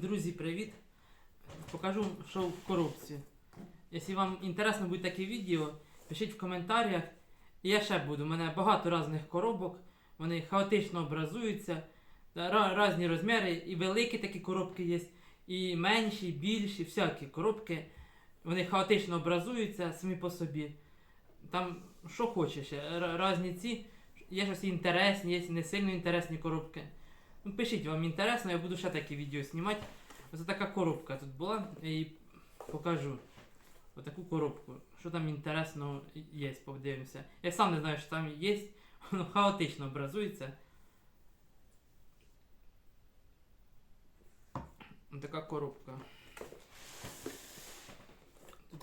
Друзі, привіт! Покажу, що в коробці. Якщо вам інтересно буде таке відео, пишіть в коментарях. І я ще буду. У мене багато різних коробок, вони хаотично образуються, різні розміри, і великі такі коробки є, і менші, і більші, всякі коробки. Вони хаотично образуються самі по собі. Там що хочеш, різні ці. Є щось інтересні, є не сильно інтересні коробки. Ну, пишіть, вам інтересно, я буду ще такі відео знімати. Ось така коробка тут була, я її покажу. Ось таку коробку. Що там інтересного є, подивимося. Я сам не знаю, що там є, воно хаотично образується. Ось така коробка. Тут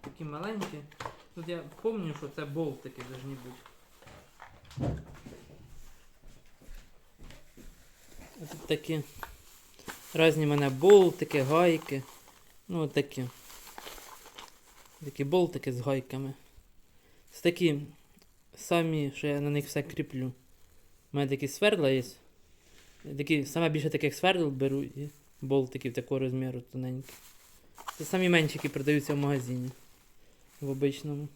такі маленькі. Тут я пам'ятаю, що це болтики повинні бути. Такі різні в мене болтики, гайки. Ну такі. Такі болтики з гайками. Це такі самі, що я на них все кріплю. У мене такі свердла є. Такі, саме більше таких свердл беру і болтиків такого розміру тоненькі. Це самі менші, які продаються в магазині. В обичному.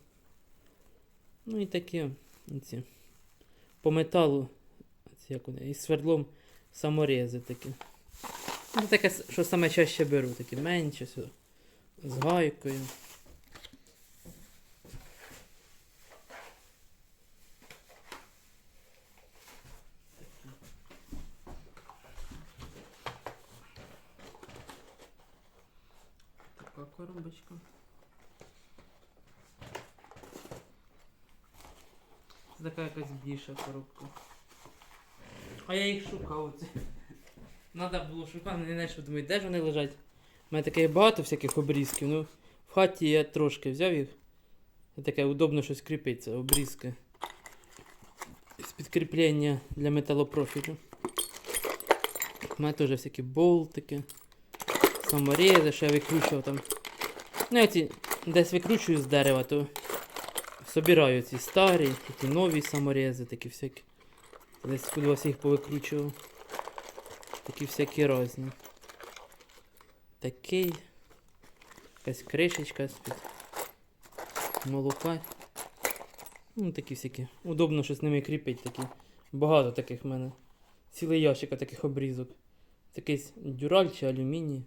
Ну і такі ці. По металу. Ці, як вони, і свердлом саморези такі. Ну, таке, що саме чаще беру, такі менші, сю- з гайкою. Така коробочка. Це така якась більша коробка. А я їх шукав. Надо було шукати, не знайшов, думаю, де ж вони лежать. У мене таке багато всяких обрізків, ну в хаті я трошки взяв їх. І таке удобно щось кріпиться, обрізки. З підкріплення для металопрофілю. У мене теж всякі болтики, саморези, що я викручував там. Ну, я ці десь викручую з дерева, то собираю ці старі, ті нові саморези, такі всякі. Десь куди вас їх повикручував. Такі всякі різні. Такий. Якась кришечка з-під молока. Ну, такі всякі. Удобно, що з ними кріпить такі. Багато таких в мене. Цілий ящик таких обрізок. Такий дюраль чи алюміній.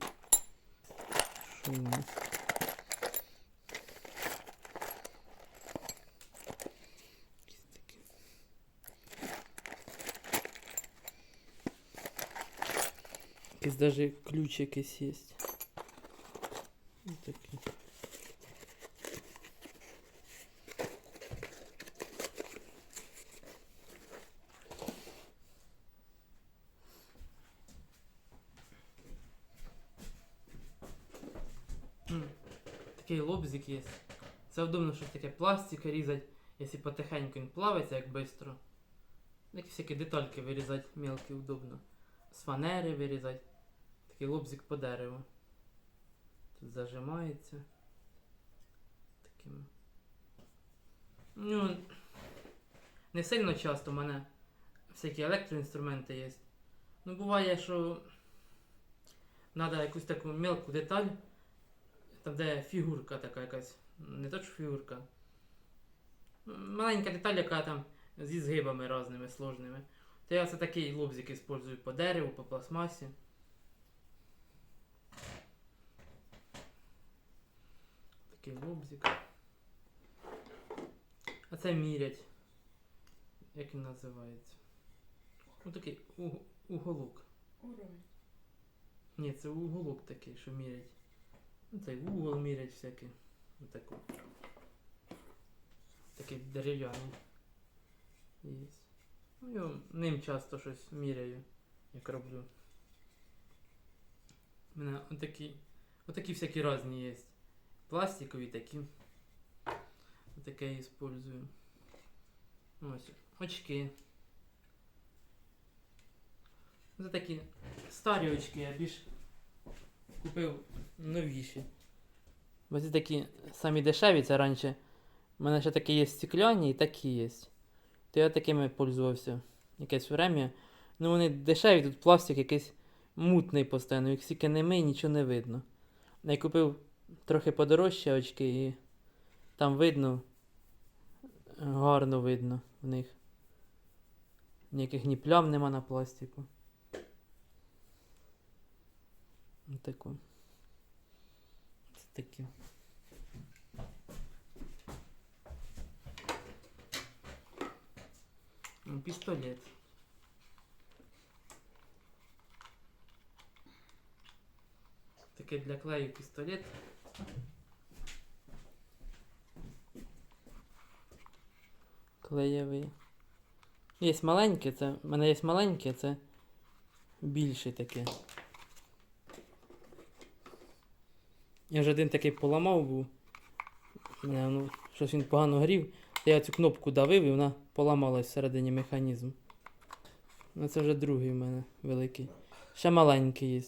Що в мене? даже ключ якийсь є. Ось такий. М, Такий лобзик є. Це удобно, що таке пластик різати, якщо потихеньку він плавиться, як швидко. Такі всякі детальки вирізати мелкі удобно. З фанери вирізати. Такий лобзик по дереву. Тут зажимається. Таким. Ну, не сильно часто в мене всякі електроінструменти є. Ну, буває, що треба якусь таку мелку деталь, там де фігурка така якась. Не то що фігурка. Маленька деталь, яка там зі згибами різними сложними. То я це такий лобзик использую по дереву, по пластмасі. Такий лобзик. А це мірять. Як він називається? Ну такий уг- уголок. Уровень. Ні, це уголок такий, що мірять. Ну цей угол мірять всякий. Отаку. Такий дерев'яний. Ну, я ним часто щось міряю, як роблю. У мене отакі, отакі всякі різні є. Пластикові такі. Отаке я использую. Ось, очки. Це такі старі очки, я більш купив новіші. Бо ці такі самі дешеві, це раніше. У мене ще такі є стекляні і такі є. То я такими пользувався якесь время. Ну вони дешеві, тут пластик якийсь мутний постійно, як стільки не мий, нічого не видно. Я купив трохи подорожче очки і там видно, гарно видно в них. Ніяких ні плям нема на пластику. Таку. Це такі. М, Пістолет. Такий для клею пістолет. Клеєвий. Є маленьке, це. У мене є маленьке, це більше таке. Я вже один такий поламав був. Ну, щось він погано грів. Я цю кнопку давив і вона поламалась всередині механізм. Ну це вже другий в мене великий. Ще маленький є.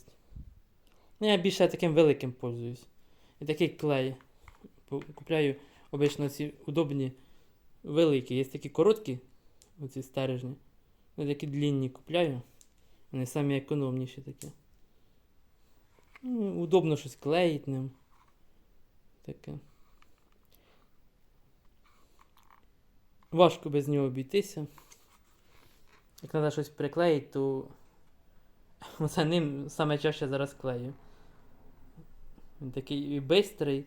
Ну, я більше таким великим пользуюсь. І такий клей. Купляю обично ці удобні великі. Є такі короткі, оці стержні. Ну, такі длінні купляю. Вони самі економніші такі. Ну, удобно щось клеїть ним. Таке. Важко без нього обійтися. Як треба щось приклеїти, то оце ним саме чаще зараз клею. Він такий і бистрий,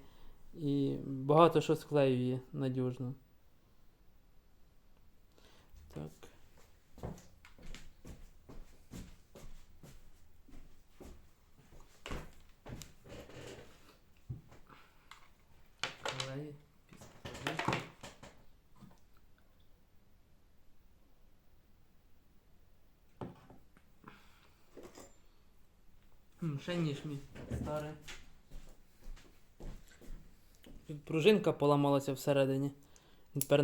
і багато що склеює надіжно. Так. Ще ніж мій старий. Пружинка поламалася всередині. Тепер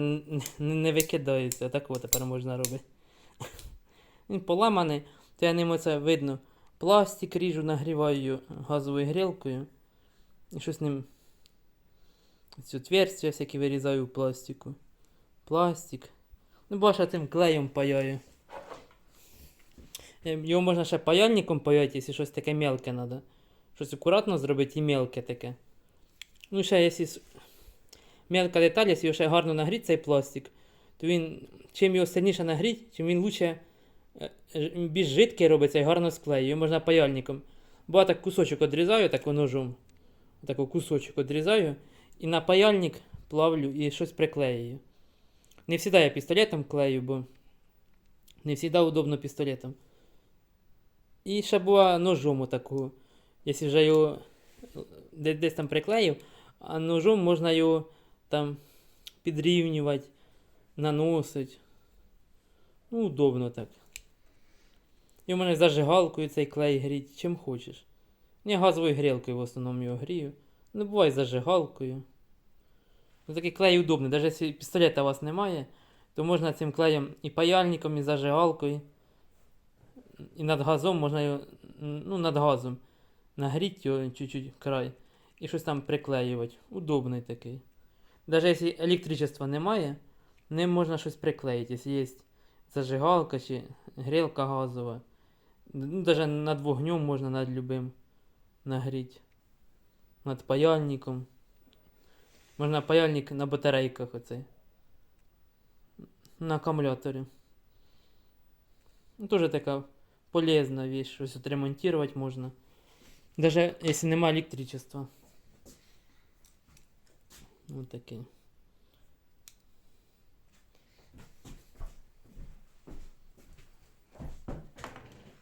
не викидається. Так от тепер можна робити. Він поламаний, то я ним оце видно. Пластик ріжу, нагріваю газовою грілкою. І щось ним. Ці отверстия всякі вирізаю в пластику. Пластик. Ну, бачу, тим клеєм паяю. Е, Його можна ще паяльником паяти, якщо щось таке мелке треба. Щось акуратно зробити і мелке таке. Ну, ще якщо мелка деталь, якщо ще гарно нагріти цей пластик, то він, чим його сильніше нагріть, чим він лучше е, більш жидкий робиться і гарно склеює. Його можна паяльником. Бо я так кусочок відрізаю, так ножом. Такий кусочок відрізаю. І на паяльник плавлю і щось приклеюю. Не завжди я пістолетом клею, бо не завжди удобно пістолетом. І ще була ножом отакого. Якщо вже його десь там приклеїв, а ножом можна його там підрівнювати, наносити. Ну, удобно так. І в мене зажигалкою цей клей гріть, чим хочеш. Я газовою грілкою в основному його грію. Ну, буває зажигалкою. Ну, такий клей удобний. Навіть якщо пістолета у вас немає, то можна цим клеєм і паяльником, і зажигалкою. І над газом можна його, ну, над газом нагріти його чуть-чуть край і щось там приклеювати. Удобний такий. Навіть якщо електричества немає, ним можна щось приклеїти. Якщо є зажигалка чи грілка газова. Ну, навіть над вогнем можна над любим нагріти. Над паяльником. Можна паяльник на батарейках оцей. На акумуляторі. Ну, тоже така полезна вещь, щось отремонтировать можна. Даже если нема электричества. Вот такие.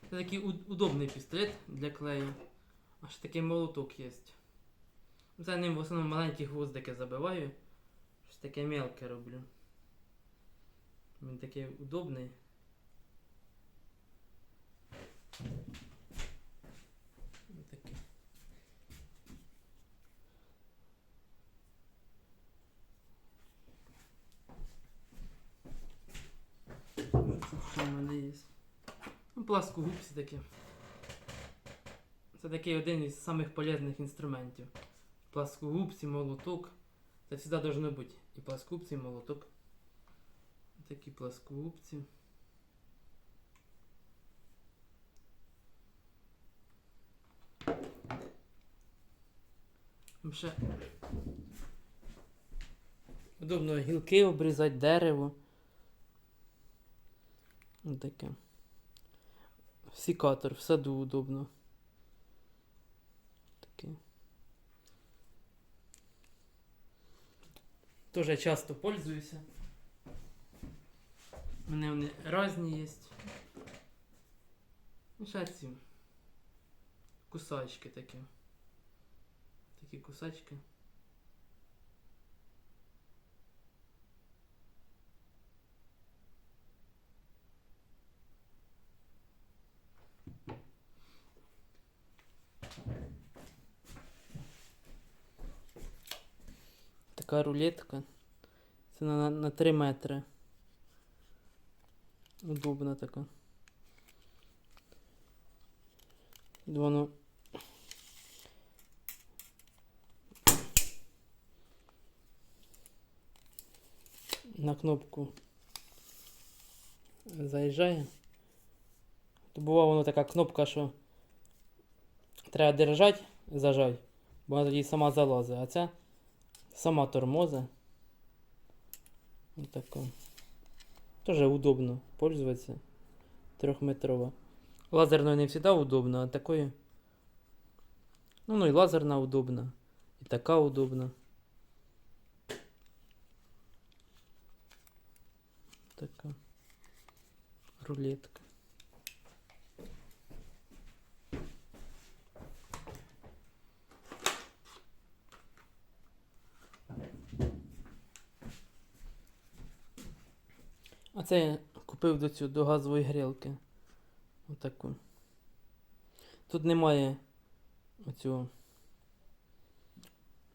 Це такий уд- удобний пістолет для клею. Аж такий молоток є. За ним в основному маленькі гвоздики забиваю. Щось таке мелке роблю. Він такий удобний. класні в мене є. Ну, Пласкогубці такі. Це такий один із самих полезних інструментів. Пласкогубці, молоток. Це завжди должно бути і пласкогубці, і молоток. Такі пласкогубці. Ну, ще удобно гілки обрізати дерево. Ось таке. Сікатор, в саду удобно. Такий. Тоже часто пользуюся. У мене вони різні є. І ще ці кусачки такі. Такі кусачки. Така рулетка. Це на, на, на 3 метри. Удобна така. Воно на кнопку заїжджає. То буває воно така кнопка, що треба держати, зажать, бо вона тоді сама залазить, а ця сама тормозить. Ось така. Тоже удобно пользоваться. Трехметрово. Лазерной не всегда удобно, а такой... Ну, ну и лазерна удобно. И така удобно. Така. Рулетка. Це купив до цього до газової грілки. Отаку. Тут немає оцього.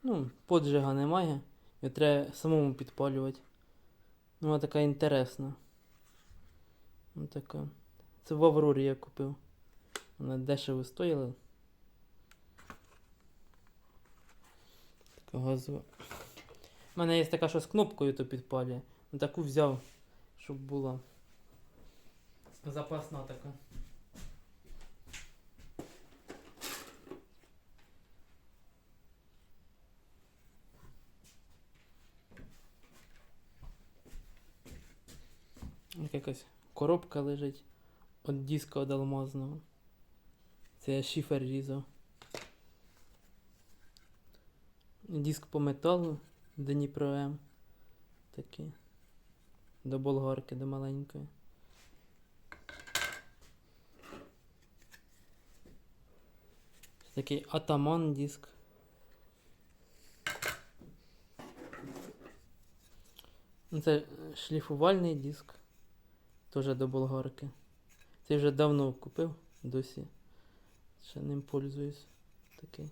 Ну, поджига немає. Його треба самому підпалювати. Вона така інтересна. Отака. Це в Аврорі я купив. Вона дешево стоїла. Така газова. У мене є така, що з кнопкою то підпалює. Таку взяв, щоб була. Запасна така. Якась коробка лежить від диска від алмазного. Це я шифер різав. Диск по металу Дніпро М. Такий. До болгарки, до маленької. Такий атаман диск. Ну, Це шліфувальний диск. Теж до болгарки. Це вже давно купив, досі. Ще ним пользуюсь. Такий.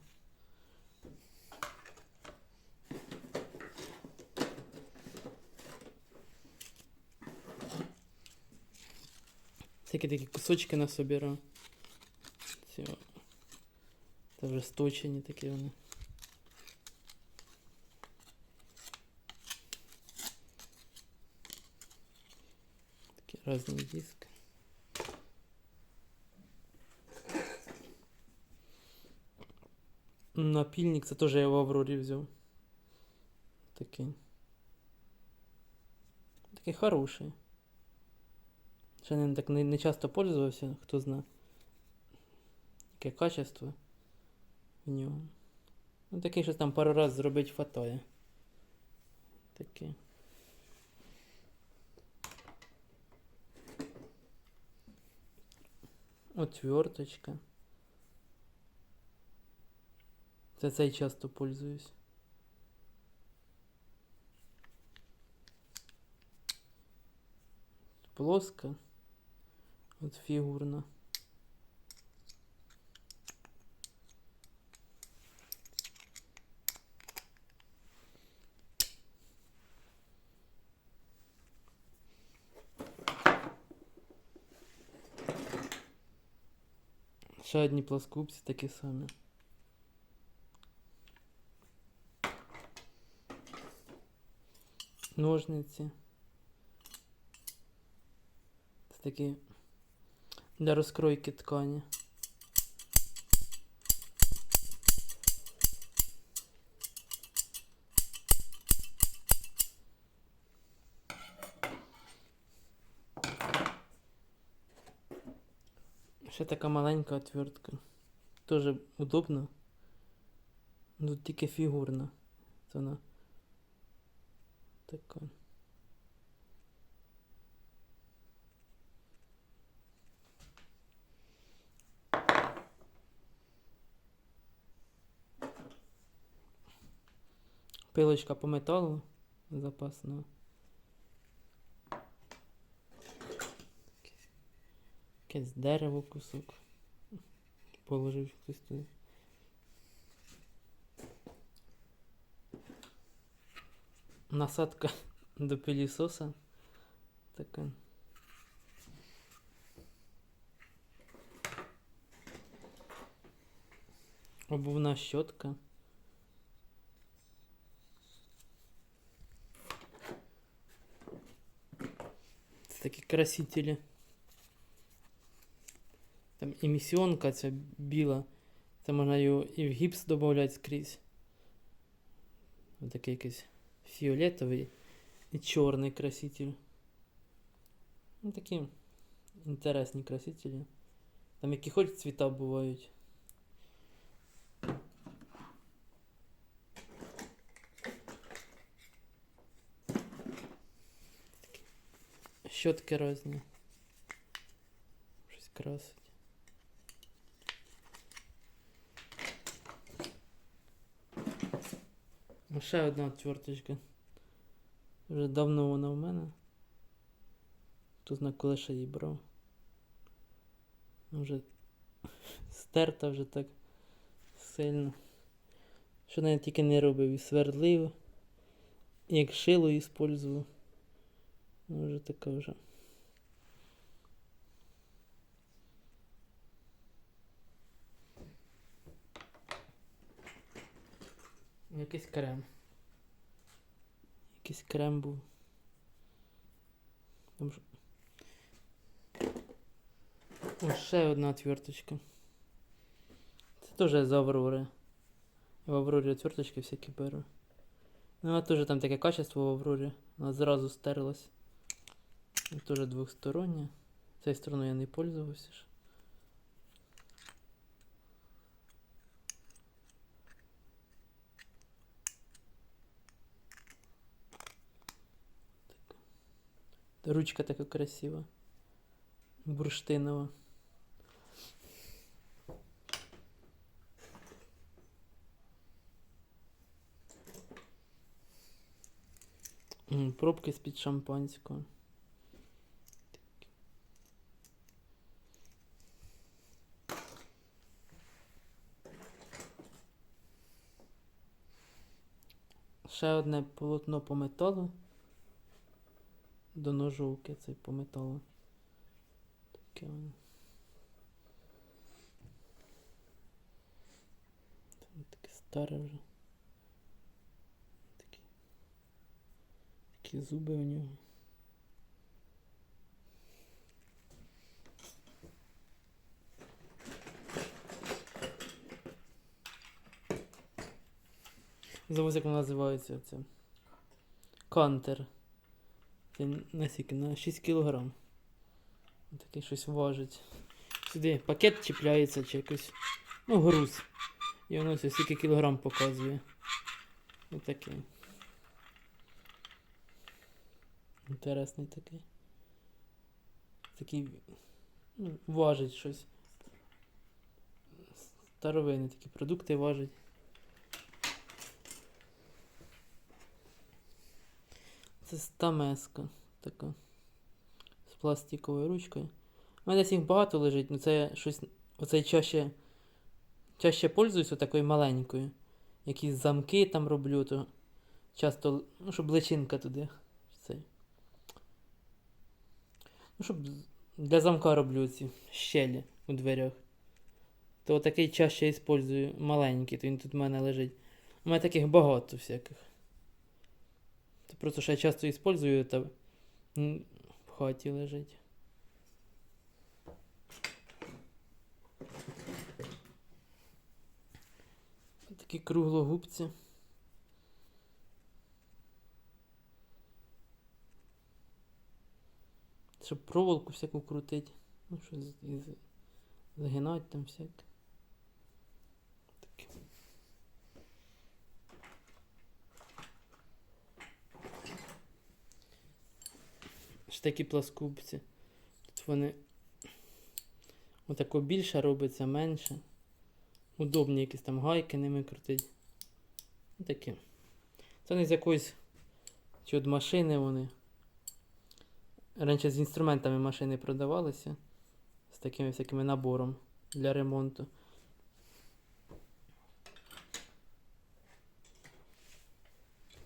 Всякі такі кусочки насобирав. Цього. Це вже сточені такі вони. Такі різні диски. Напільник, це теж я в Аврорі взяв. Такий. Такий хороший. Ще ним так не, часто пользувався, хто знає. Яке качество в нього. Ну такий щось там пару раз зробить фатає. Такий. Отверточка. Це цей часто пользуюсь. Плоска. От фігурна. Ще одні плоскупці такі самі. Ножниці. Це такі для розкройки ткані. Ще така маленька отвертка. Тоже удобно. Тут тільки фігурна. Вона така. Пилочка по металу запасна. Якесь дерево кусок. Положив хтось туди. Насадка до пилісоса. Така. Обувна щотка. такі красителі. Там емісіонка ця біла. Це можна його і в гіпс додати скрізь. Ось такий якийсь фіолетовий і чорний краситель. Ну, такі інтересні красителі. Там які хоч цвіта бувають. Щотки різні. Щось красить. Ще одна отверточка. Вже давно вона в мене. Тут знаю, коли ще її брав. Вже стерта вже так сильно. Що навіть тільки не робив і свердлив, і як шило іспользував. Ну, вже така вже. Якийсь крем. Якийсь крем був. Там. Ще одна отверточка. Це теж з Аврори. В Аврорі отверточки всякі беру. Ну, а теж там таке качество в Аврорі. Вона зразу стерлась. І Теж двохстороння. Цією стороною я не пользувався ж. Та Ручка така красива. Бурштинова. М, Пробки з-під шампанського. Ще одне полотно по металу. До ножовки цей по металу. Таке воно. Там таке старе вже. Такі, такі зуби у нього. Забув, як воно називається це. Кантер. Це на скільки? На 6 кг. Таке щось важить. Сюди пакет чіпляється чи якось. Ну, груз. І воно ось скільки кілограм показує. Ось такий. Інтересний такий. Такий. Ну, важить щось. Старовинні такі продукти важить. Це стамеска така. З пластиковою ручкою. У мене їх багато лежить, але це щось. Оце чаще. Чаще пользуюся такою маленькою. Якісь замки там роблю, то часто. Ну, щоб личинка туди. Цей. Ну, щоб для замка роблю ці щелі у дверях. То такий чаще использую маленький, то він тут в мене лежить. У мене таких багато всяких. Це просто що я часто использую, та в хаті лежить. Такі круглогубці. Щоб проволоку всяку крутить. Ну, що з, Згинать там всяке. Такі пласкупці. Тут вони отако більше робиться, менше. Удобні якісь там гайки ними крутить. Ну, Такі. Це не з якоїсь чи від машини вони. Раніше з інструментами машини продавалися. З такими всякими набором для ремонту.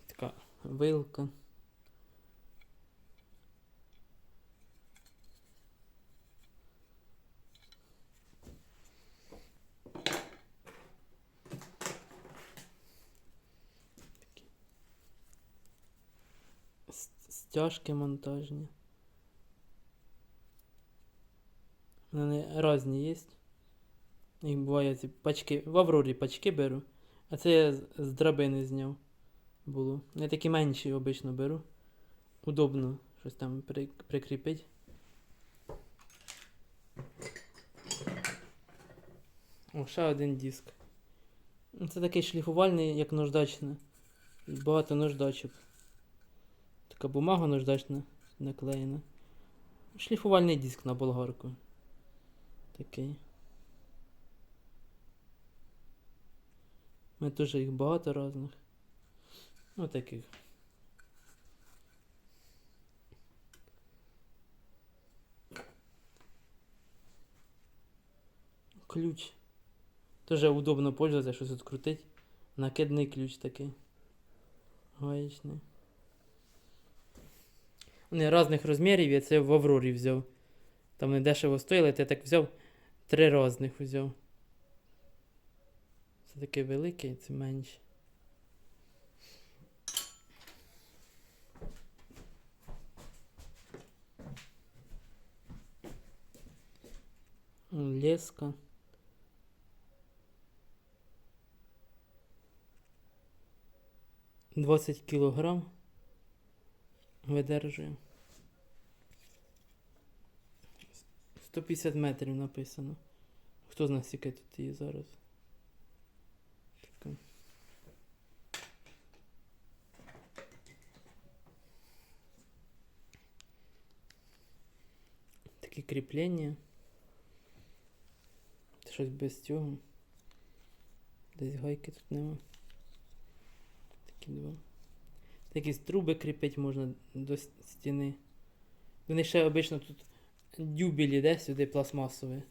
Така вилка. Стяжки монтажні. Вони різні є. Їх буває ці пачки. В Аврорі пачки беру. А це я з- драбини зняв. Було. Я такі менші обично беру. Удобно щось там при, прикріпить. О, ще один диск. Це такий шліфувальний, як наждачний. Багато наждачок. Така бумага наждачна наклеєна. Шліфувальний диск на болгарку. Такий. У мене теж їх багато різних. Ну таких. Ключ. Тоже удобно пользоваться, щось відкрутить. Накидний ключ такий. Гаечний. Вони різних розмірів, я це в Аврорі взяв. Там вони дешево стоїли, то я так взяв три різних взяв. Це такий великий, це менший. Леска. Двадцять кілограм видержує. 150 метрів написано. Хто знає, скільки тут її зараз? Така. Такі кріплення. Щось без цього. Десь гайки тут нема. Такі два. Такі труби кріпити можна до стіни. Вони ще обично тут дюбель іде сюди пластмасовий.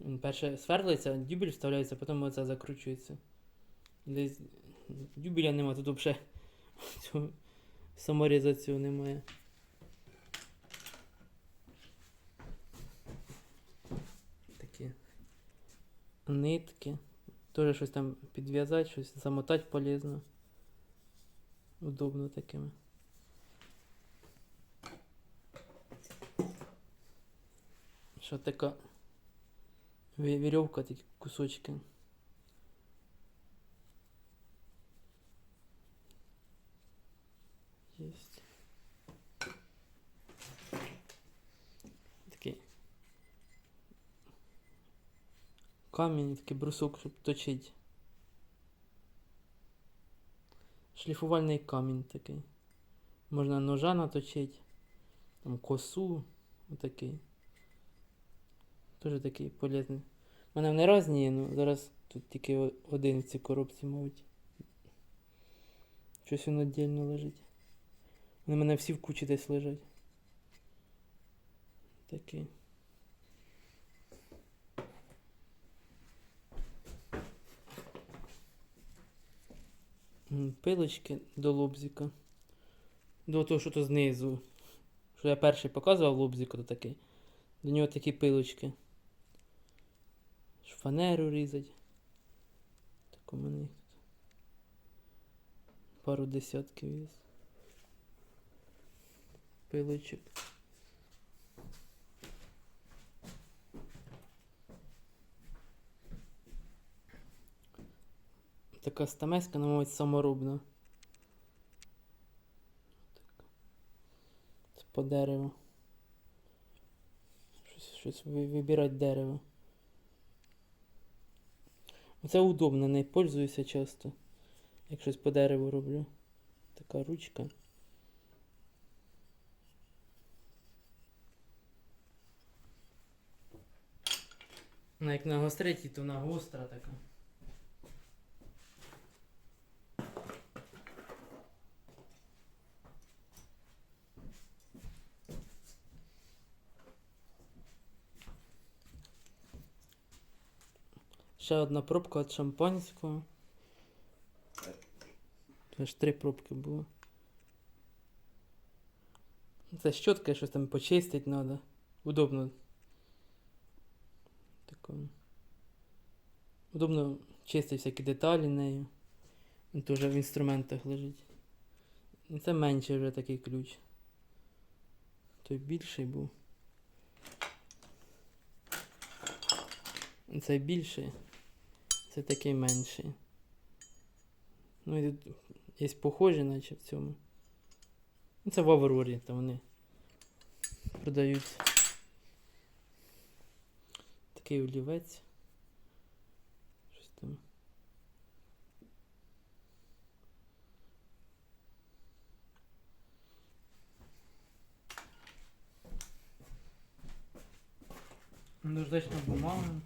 Він перше сверлиться, дюбель вставляється, потім оце закручується. Десь дюбеля нема, тут взагалі цього саморіза немає. Такі нитки. Теж щось там підв'язати, щось замотати полезно. Удобно такими. Що така ві- вірьовка, такі кусочки. Єсть. Такий камінь, такий брусок, щоб точить. Шліфувальний камінь такий. Можна ножа наточити, там косу, отакий. Теж такий полезний. У мене вони різні, є, ну зараз тут тільки один в цій коробці, мабуть. Щось він віддільно лежить. Вони в мене всі в кучі десь лежать. Такий. Пилочки до лобзика. До того, що то знизу. Що я перший показував лобзику, то такий. До нього такі пилочки. Фанеру різать. Так у мене їх тут. Пару десятків є. Пилочок. Така стамеска, ну, мабуть, саморобна. Так. Це по дереву. Щось, щось вибирати дерево. Це удобно, не пользуюся часто. Як щось по дереву роблю. Така ручка. Як на гостриті, то вона гостра така. Ще одна пробка від шампанського. Це ж три пробки було. Це щотка, щось там почистити треба. Удобно. Тако. Удобно чистити всякі деталі нею. Він теж в інструментах лежить. Це менший вже такий ключ. Той більший був. Цей більший. Це такий менший. Ну і тут є похожі, наче в цьому. Ну, Це в Аврорі, там вони продають. Такий олівець. Щось там. Наждачна бумага.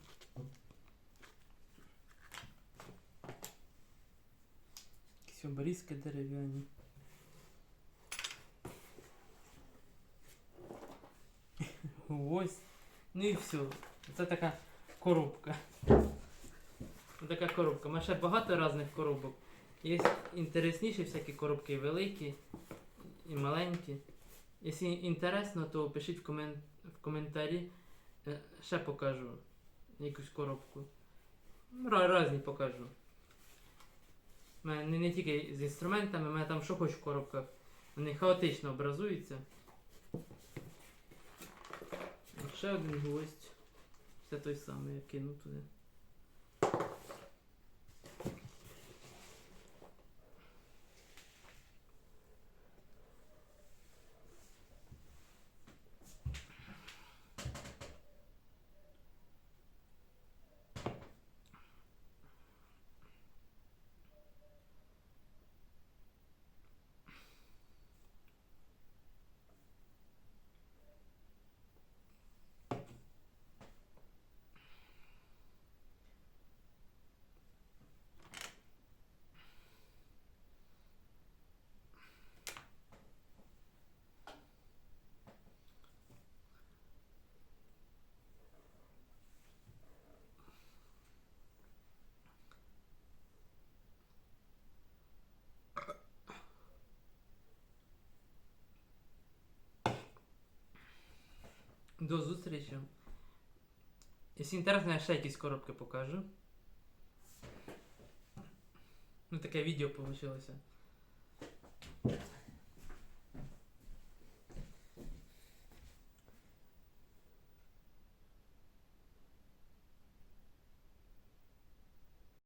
Якісь обрізки дерев'яні. Ось. Ну і все. Це така коробка. Така коробка. Ми ще багато різних коробок. Є інтересніші всякі коробки великі і маленькі. Якщо інтересно, то пишіть в, комен... в коментарі. Е, Ще покажу якусь коробку. Ра- Різні покажу. Мене не, не тільки з інструментами, у мене там що хоч в коробках. Вони хаотично образуються. Ще один гвоздь. Це той самий, я кину туди. До зустрічі. Якщо інтересно, я ще якісь коробки покажу. Ну таке відео вийшло.